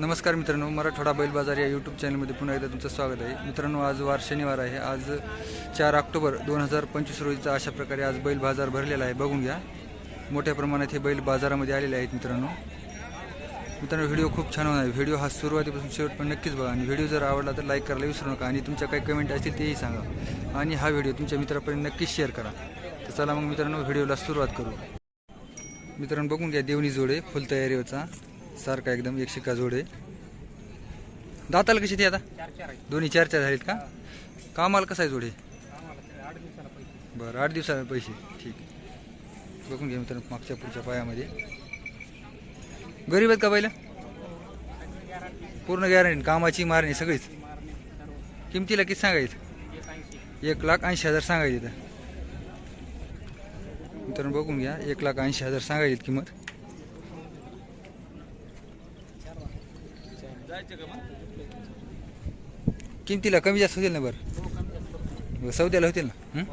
नमस्कार मित्रांनो मराठवाडा बैल बाजार या यूट्यूब चॅनलमध्ये पुन्हा एकदा तुमचं स्वागत आहे. मित्रांनो आज वार शनिवार आहे. आज चार ऑक्टोबर दोन हजार पंचवीस रोजीचा अशा प्रकारे आज बैल बाजार भरलेला आहे. बघून घ्या. मोठ्या प्रमाणात हे बैल बाजारामध्ये आलेले आहेत मित्रांनो. मित्रांनो व्हिडिओ खूप छान होणार आहे. व्हिडिओ हा सुरुवातीपासून शेवट पण नक्कीच बघा. आणि व्हिडिओ जर आवडला तर लाईक करायला विसरू नका. आणि तुमच्या काही कमेंट असतील तेही सांगा. आणि हा व्हिडिओ तुमच्या मित्रापर्यंत नक्कीच शेअर करा. तर चला मग मित्रांनो व्हिडिओला सुरुवात करू. मित्रांनो बघून घ्या. देवणी जोडे फुल तयारीवरचा सारखा एकदम एक शिक्का जोडे दाताला कशी ती आता? दोन्ही चार चार झालीत का? कामाला कसा आहे जोडे बरं आठ दिवसाला पैसे. ठीक. बघून घ्या मित्रांनो मागच्या पुढच्या पायामध्ये. गरीब आहेत का पहिलं पूर्ण गॅरंटी कामाची मारणी सगळीच. किमतीला किती सांगायचं? एक लाख ऐंशी हजार सांगायचे तर मित्रांनो बघून घ्या. एक लाख ऐंशी हजार सांगायची किंमत. किमतीला कमी जास्त होतील ना बरं? सौद्याला होतील ना? हं?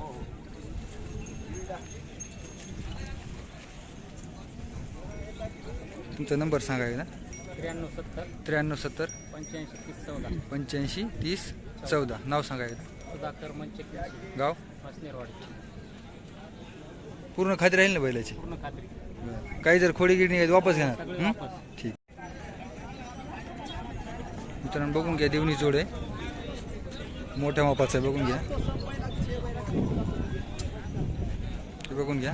तुमचा नंबर सांगायचा ना त्र्याण्णव सत्तर. त्र्याण्णव सत्तर. पंच्याऐंशी तीस चौदा. पंच्याऐंशी तीस चौदा. नाव सांगायचं सुधाकर गाव? पूर्ण खात्री राहील ना बैलाची? पूर्ण खात्री. काही जर खोडी निघाली वापस घेणार. हं? ठीक. मित्रांनो बघून घ्या देवणी जोड. आहे मोठ्या मापाचं आहे बघून घ्या. हे बघून घ्या.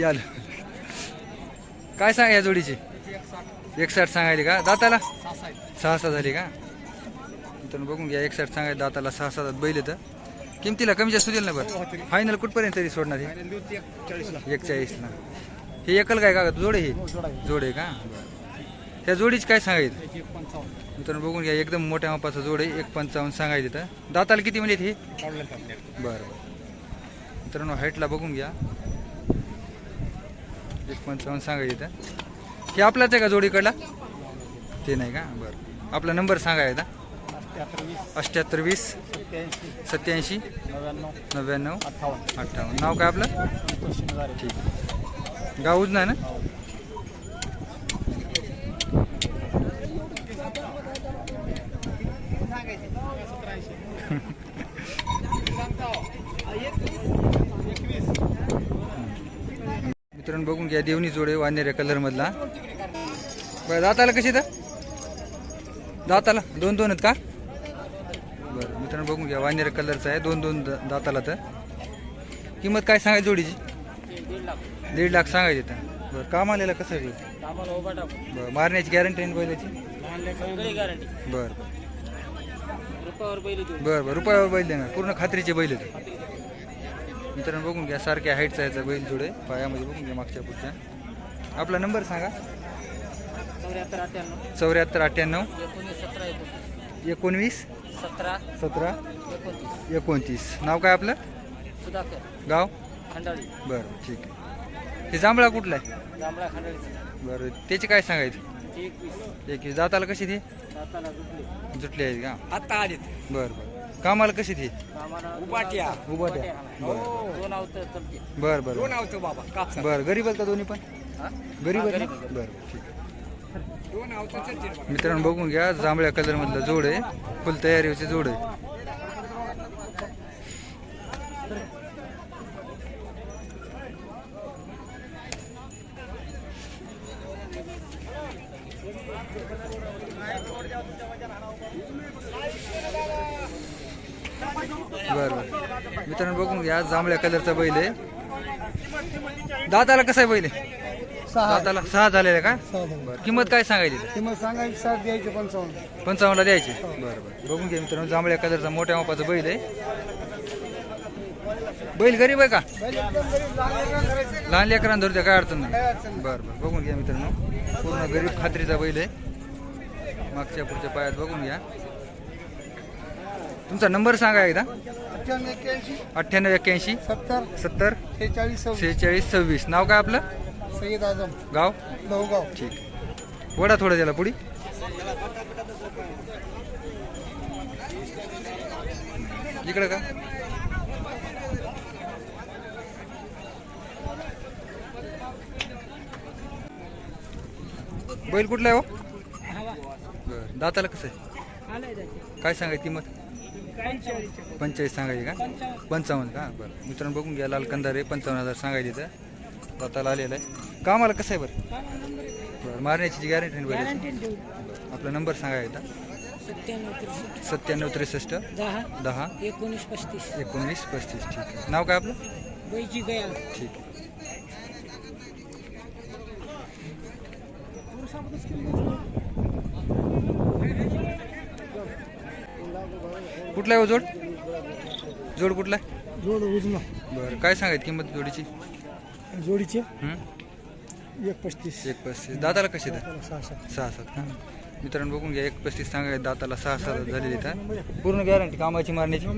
याल काय सांगा या जोडीची? एक साठ सांगायली का? दाताला? सहा सहा झाली का? मित्रांनो बघून घ्या एक साठ सांगायला दाताला सहा सहा बैल येतं किमतीला कमी जास्त होतील ना बरं? फायनल कुठपर्यंत तरी सोडणार हे? एक चाळीसला. हे एकल काय का जोडे हे. जोडे का? त्या जोडीच काय सांगायचं मित्रांनो बघून घ्या एकदम मोठ्या मापाचा जोड आहे. एक पंचावन्न सांगायचं तर दाताला किती म्हणजे हे? बरं बरं. मित्रांनो हाईटला बघून घ्या. एक पंचावन्न सांगायचं तर हे आपलाच आहे का जोडीकडला ते नाही का? बरं. आपला नंबर सांगायचा अठ्याहत्तर वीस. अठ्ठ्याहत्तर वीस. सत्याऐंशी. सत्याऐंशी. नव्याण्णव. नव्याण्णव. अठ्ठावन्न. अठ्ठावन्न. नाव काय आपलं? संतोष ठीक गाव उजना ना? मित्रांनो बघून घ्या देवणी जोडे वानेऱ्या कलर मधला. बरं दाताला कशी तर दाताला? दोन दोन आहेत का? बरं मित्रांनो बघून घ्या वानेऱ्या कलरचा आहे. दोन दोन दाताला तर. किंमत काय सांगायची जोडीची? दीड लाख सांगायचे तर बरं काम आलेला कसं बरं मारण्याची गॅरंटी आहे बैलाची? बरं बरं. रुपयावर बैल देऊ बरं बरं रुपयावर बैल देणार. पूर्ण खात्रीचे बैल आहेत. मित्रांनो बघून घ्या सारख्या हाईटचा याचा बैल जोडे. पायामध्ये बघून घ्या मागच्या पुढच्या. आपला नंबर सांगा. चौऱ्याहत्तर अठ्ठ्याण्णव. चौऱ्याहत्तर अठ्ठ्याण्णव. एकोणीस सतरा एकोणतीस. एकोणवीस. सतरा. सतरा. एकोणतीस. एकोणतीस. नाव काय आपलं? सुधाकर. गाव? खंडाळी. बरं ठीक आहे. हे जांभळा कुठला आहे? जांभळा खंडाळीचा. बरं त्याचे काय सांगायचं? एकवीस. एक दाताला कशी ते? दाताला जुटले. जुटले आहेत का? आता आलेत बरं बरं. कामाला कशी ते? आम्हाला उभाट्या. उभाट्या. बरं बरं. बरं दोन आवत बाबा कापसा बरं गरीब आहेत का दोन्ही पण? गरीब आहेत. बरं ठीक आहे. मित्रांनो बघून घ्या जांभळ्या कलर मधलं जोड आहे. फुल तयारीचे जोड आहे बरं बरं मित्रांनो बघून घ्या जांभळ्या कलरचा बैल आहे. दाताला कसा आहे बैल आहे? दाताला सहा झालेला का? बरं किंमत काय सांगायची किंमत सांगायची सात द्यायचे पंचावन्न. पंचावन्नला द्यायचे? बरं बरं. बघून घ्या मित्रांनो जांभळ्या कलरचा मोठ्या मापाचा बैल आहे. बैल गरीब आहे का? लहान लेकरांना धरते काय अडचण नाही. बरं बरं. बघून घ्या मित्रांनो पूर्ण गरीब खात्रीचा बैल आहे. मागच्या पुढच्या पायात बघून घ्या. तुमचा नंबर सांगा एकदा. अठ्ठ्याण्णव एक्क्याऐंशी. अठ्ठ्याण्णव एक्क्याऐंशी. सत्तर. सत्तर. शेहेचाळीस सव्वीस. शेहेचाळीस सव्वीस. नाव काय आपलं? सय्यद आझम गाव? नवगाव. ठीक. वडा थोडं त्याला पुढी. इकडं का? बैल कुठला आहे हो? दाताला कसं आहे? काय सांगायची किंमत पंचेचाळीस सांगायची का? पंचावन्न का? बरं. मित्रांनो बघून घ्या लाल कंदारे पंचावन्न हजार सांगायचे तर दाताला आलेलं आहे. कामाला कसं आहे बरं? बरं मारण्याची गॅरंटी आहे? बरं. आपला नंबर सांगा एकदा. सत्त्याण्णव त्रेसष्ट. दहा. दहा. एकोणीस पस्तीस. एकोणवीस पस्तीस. ठीक आहे. नाव काय आपलं? ठीक आहे. कुठला आहे हो जोड? जोड कुठला आहे? जोड उजमा बरं काय सांगायची किंमत जोडीची? जोडीचे? हं? एक पस्तीस एक पस्तीस दाताला कशी द्या सहा सात. सहा सात का मित्रांनो बघून घ्या एक पस्तीस सांगायचं दाताला सहा सात झालेली इथं पूर्ण गॅरंटी कामाची मारण्याची? हं?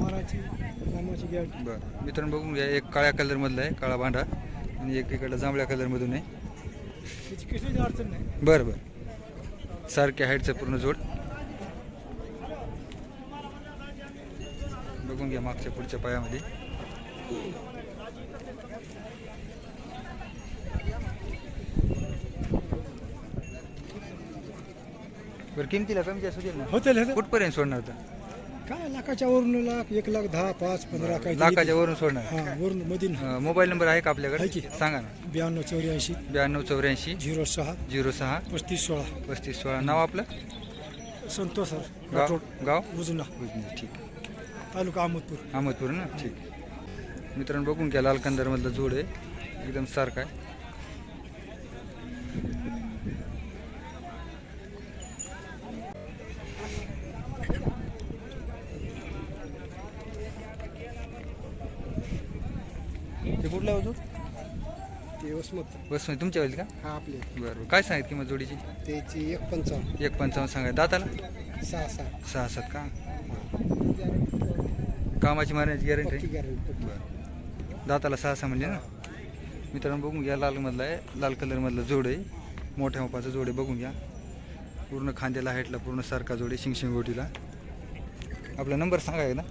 माराची कामाची गॅरंटी बरं. मित्रांनो बघून घ्या एक काळ्या कलरमधला आहे काळा भांडा. आणि एक इकडं जांभळ्या कलरमधून आहे. त्याची कसली अडचण नाही. बरं बरं. सारख्या हाईटचं पूर्ण जोड. बघून घ्या मागच्या पुढच्या पायामध्ये. बरं किमतीला कमी जास्त होतील ना? होतील होतील. कुठपर्यंत सोडणार तर काय लाखाच्या वरून लाख एक लाख दहा पाच पंधरा काय लाखाच्या वरून सोडणार. हा वरून मधीन. अं, मोबाईल नंबर आहे का आहे आपल्याकडे की. सांगा ना. ब्याण्णव चौऱ्याऐंशी. ब्याण्णव चौऱ्याऐंशी. झिरो सहा. झिरो सहा. पस्तीस सोळा. पस्तीस सोळा. नाव आपलं? संतोष सर. गाव? गाव? उजना. उजनी, ठीक. आहे तालुका अहमदपूर. अहमदपूर ना? ठीक. मित्रांनो बघून घ्या लाल कंदारमधला जोड आहे. एकदम सारखा आहे. ते कुठला हो जोड? ते वसमत. बस तुमच्या वेळेस का? हा आपले काय सांगितलं किंमत जोडीची? त्याची एक पंचावन्न. एक पंचावन्न सांगाय दाताला? सहा सहा सहा सात का? कामाची मारण्याची गॅरंटी बरं. दाताला सहा सहा म्हणजे ना? मित्रांनो बघून घ्या लालमधला आहे लाल कलरमधला जोड आहे. मोठ्या मापाचा जोड आहे बघून घ्या. पूर्ण खांद्याला हाईटला पूर्ण सारखा जोड आहे शिंगशिंगोटीला आपला नंबर सांगा ना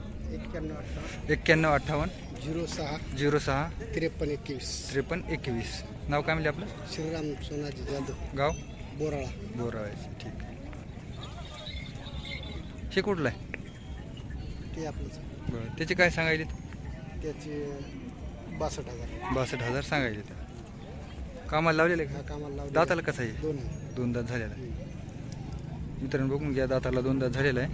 एक्क्याण्णव अठ्ठावन्न. झिरो सहा. झिरो सहा. त्रेपन्न एकवीस. त्रेपन्न एकवीस. नाव काय म्हणजे आपलं? श्रीराम सोनाजी जाधव. गाव? बोराळा. बोराळ्याचे ठीक. हे कुठलं आहे? ते आपलं बरं त्याचे काय सांगायचे त्याचे बासष्ट हजार. बासष्ट हजार सांगायचे ते कामाला लावलेलं का? कामाला लावले दाताला कसं आहे? दोन. आहे. दोन दात झालेला. आहे मित्रांनो बघून घ्या दाताला दोन दात झालेला आहे.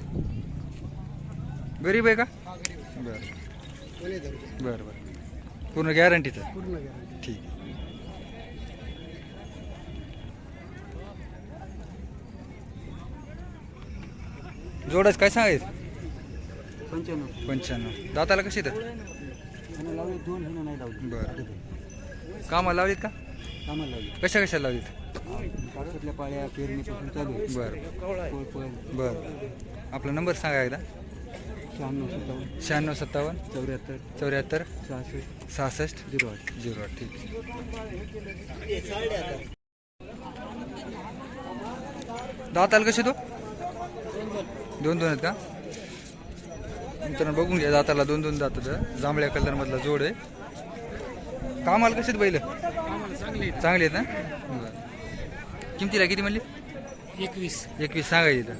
गरीब आहे का? बरं. कोणी धरू द्या. बरं बरं. पूर्ण गॅरंटीचं पूर्ण गॅरंटी ठीक आहे. जोडच काय सांगायचं? पंच्याण्णव. पंच्याण्णव. दाताला कशी तर लावले दोन ह्यानं नाही लावले. बरं. कामाला लावलीत का? कामाला लावले. कशा कशा लावलीत? कागदातल्या पाळ्या पेरणीपासून चालू आहे. बरं. बरं. आपला नंबर सांगा एकदा. शहाण्णव सत्तावन्न. शहाण्णव सत्तावन्न. चौऱ्याहत्तर. चौऱ्याहत्तर. सहासष्ट. सहासष्ट. झिरो आठ. झिरो आठ. ठीक. दाताला कसे तो दोन दोन आहेत का? मित्रांनो बघून घ्या दाताला दोन दोन दात जांभळ्या कलर मधला जोड आहे. कामाला कसे बैल? चांगले आहेत ना. किमतीला किती म्हणली? एकवीस. एकवीस सांगायची तर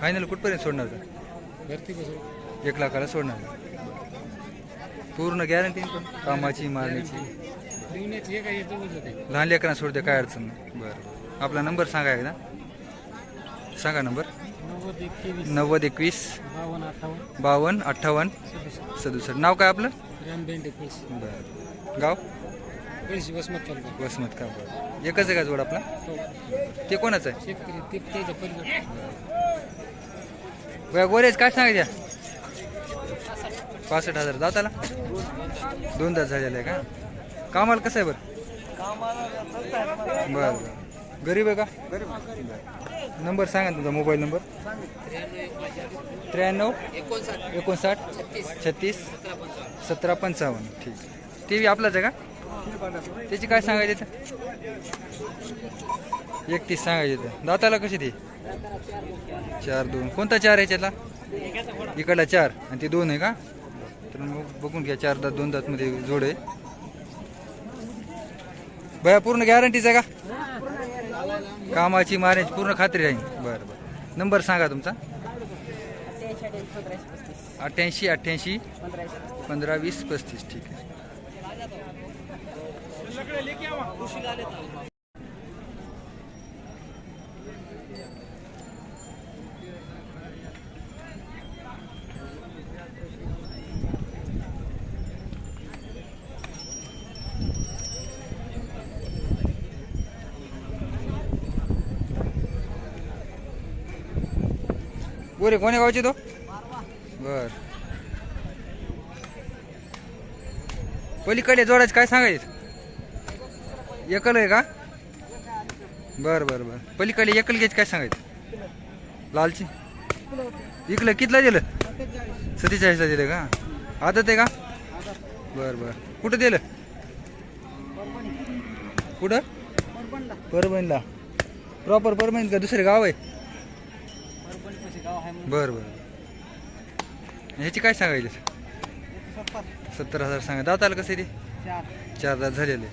फायनल कुठपर्यंत सोडणार बसून. एक लाखाला सोडणार. पूर्ण गॅरंटी पण? कामाची मारण्याची. लहान लेकरांना सोडते काय अडचण नाही. बरं. आपला नंबर सांगा एकदा. सांगा नंबर. नव्वद एकवीस. बावन्न अठ्ठावन्न. सदुसष्ट. नाव काय आपलं? बरं. गाव? वसमत का? बरं. एकच आहे का जोड आपला? हो. ते कोणाचं आहे? गोरेज काय सांगायच्या पासष्ट हजार. दाताला दोन तास झालेलं आहे का? कामाला कसं आहे बरं? बरं बरं. गरीब आहे का? नंबर सांगा ना तुमचा मोबाईल नंबर. त्र्याण्णव एकोणसाठ छत्तीस सतरा पंचावन्न. ठीक. टी व्ही आपलाच आहे का? त्याची काय सांगायचे एकतीस सांगायचे तर दाताला कशी ती? चार दोन. कोणता चार आहे त्याला इकडला चार. आणि ते दोन आहे का? तर मग बघून घ्या चार दात दोन दात मध्ये जोड आहे. भया पूर्ण गॅरंटीच आहे का? कामाची मारण्याची पूर्ण खात्री राहील बरं बरं. नंबर सांगा तुमचा. अठ्ठ्याऐंशी अठ्ठ्याऐंशी पंधरा वीस पस्तीस. ठीक आहे. गोरे कोण्या गावचे तो? बर. पलीकडे जोडायचं काय सांगायचं? एकल आहे का? बर बर बर. पलीकडे एकल घ्यायचं काय सांगायचं? लालची? इकलं कितला दिलं? सत्तेचाळीसला दिलं का? आदत आहे का? बर बर. कुठं दिलं? कुठं? परभणीला. प्रॉपर परभणी का? दुसरे गाव आहे? बर बर. ह्याची काय सांगायचं? सत्तर. हजार सांगा. दाताला कसं ते? चार दात झालेले.